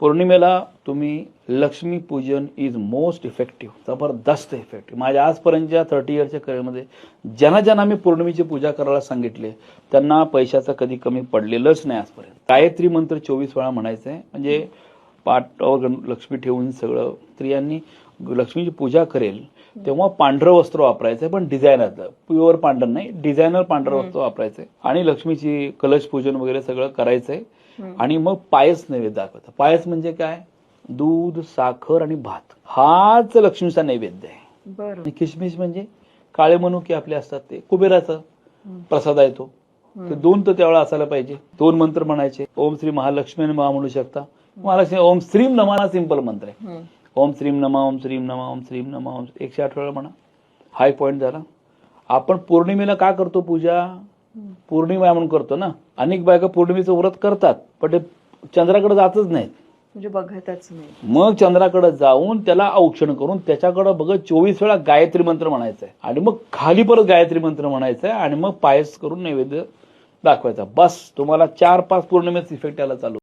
पौर्णिमेला तुम्ही Lakshmi Pujan is most effective जबरदस्त इफेक्टिव्ह माझ्या आजपर्यंतच्या थर्टी इयरच्या करिअरमध्ये ज्यांना ज्यांना मी पौर्णिमेची पूजा करायला सांगितले त्यांना पैशाचं कधी कमी पडलेलंच नाही आजपर्यंत. गायत्री मंत्र चोवीस वेळा म्हणायचं आहे म्हणजे गण- लक्ष्मी ठेवून सगळं स्त्रियांनी लक्ष्मीची पूजा करेल तेव्हा पांढरं वस्त्र वापरायचं पण डिझायनरचं. प्युअर पांढरं नाही डिझायनर पांढरं वस्त्र वापरायचंय. आणि लक्ष्मीची कलश पूजन वगैरे सगळं करायचंय. आणि मग पायस नैवेद्य दाखवायचा पायस म्हणजे काय? दूध साखर आणि भात. हाच लक्ष्मीचा नैवेद्य आहे. आणि किशमिश म्हणजे काळे मनुके आपले असतात ते. कुबेराचं प्रसाद आहे तो. ते दोन तर त्यावेळेला असायला पाहिजे. दोन मंत्र म्हणायचे. ओम श्री महालक्ष्मी नमः म्हणू शकता. महालक्ष्मी ओम श्रीम नमः सिंपल मंत्र आहे. ओम श्रीम नमा ओम श्रीम नमा ओम श्रीम नमा ओम एकशे आठ वेळा म्हणा. हाय पॉईंट झाला. आपण पौर्णिमेला का करतो पूजा? पौर्णिमा म्हणून करतो ना. अनेक बायका पौर्णिमेचं व्रत करतात पण ते चंद्राकडे जातच नाहीत. म्हणजे बघतच नाही मग चंद्राकडे जाऊन त्याला औक्षण करून त्याच्याकडे बघत चोवीस वेळा गायत्री मंत्र म्हणायचं आहे. आणि मग खाली परत गायत्री मंत्र म्हणायचं आहे आणि मग पायस करून नैवेद्य दाखवायचा. बस तुम्हाला चार पाच पौर्णिमेच इफेक्ट याला चालू